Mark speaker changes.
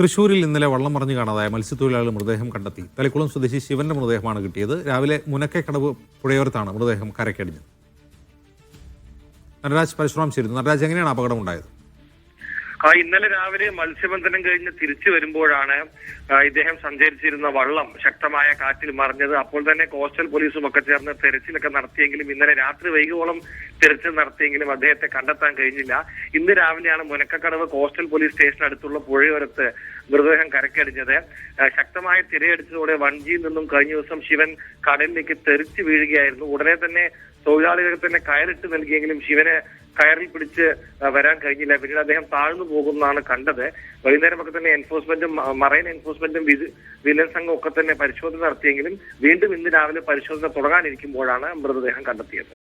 Speaker 1: തൃശൂരിൽ ഇന്നലെ വള്ളം മറിഞ്ഞു കാണാതായ മത്സ്യത്തൊഴിലാളി മൃതദേഹം കണ്ടെത്തി. തലക്കുളം സ്വദേശി ശിവന്റെ മൃതദേഹമാണ് കിട്ടിയത്. രാവിലെ മുനക്കക്കടവ് പുഴയോരത്താണ് മൃതദേഹം കരക്കടിഞ്ഞത് നടരാജ് പരശുറാം ചേരുന്നു. നടരാജ് എങ്ങനെയാണ് അപകടം ഉണ്ടായത്
Speaker 2: ഇന്നലെ രാവിലെ മത്സ്യബന്ധനം കഴിഞ്ഞ് തിരിച്ചു വരുമ്പോഴാണ് ഇദ്ദേഹം സഞ്ചരിച്ചിരുന്ന വള്ളം ശക്തമായ കാറ്റിൽ മറിഞ്ഞത്. അപ്പോൾ തന്നെ കോസ്റ്റൽ പോലീസും ഒക്കെ ചേർന്ന് തെരച്ചിലൊക്കെ നടത്തിയെങ്കിലും ഇന്നലെ രാത്രി വൈകുവോളം തെരച്ചിൽ നടത്തിയെങ്കിലും അദ്ദേഹത്തെ കണ്ടെത്താൻ കഴിഞ്ഞില്ല. ഇന്ന് രാവിലെയാണ് മുനക്കക്കടവ് കോസ്റ്റൽ പോലീസ് സ്റ്റേഷന് അടുത്തുള്ള പുഴയോരത്ത് മൃതദേഹം കരക്കടിഞ്ഞത്. ശക്തമായ തിരയടിച്ചതോടെ വഞ്ചിയിൽ നിന്നും കഴിഞ്ഞ ദിവസം ശിവൻ കടലിലേക്ക് തെറിച്ചു വീഴുകയായിരുന്നു. ഉടനെ തന്നെ തൊഴിലാളികൾക്ക് തന്നെ കയറിട്ട് നൽകിയെങ്കിലും ശിവന് കയറിൽ പിടിച്ച് വരാൻ കഴിഞ്ഞില്ല. പിന്നീട് അദ്ദേഹം താഴ്ന്നു പോകുന്നതാണ് കണ്ടത്. വൈകുന്നേരമൊക്കെ തന്നെ എൻഫോഴ്സ്മെന്റും മറൈൻ എൻഫോഴ്സ്മെന്റും വിജി- വിജിലൻസ് സംഘം ഒക്കെ തന്നെ പരിശോധന നടത്തിയെങ്കിലും വീണ്ടും ഇന്ന് രാവിലെ പരിശോധന തുടങ്ങാനിരിക്കുമ്പോഴാണ് മൃതദേഹം കണ്ടെത്തിയത്.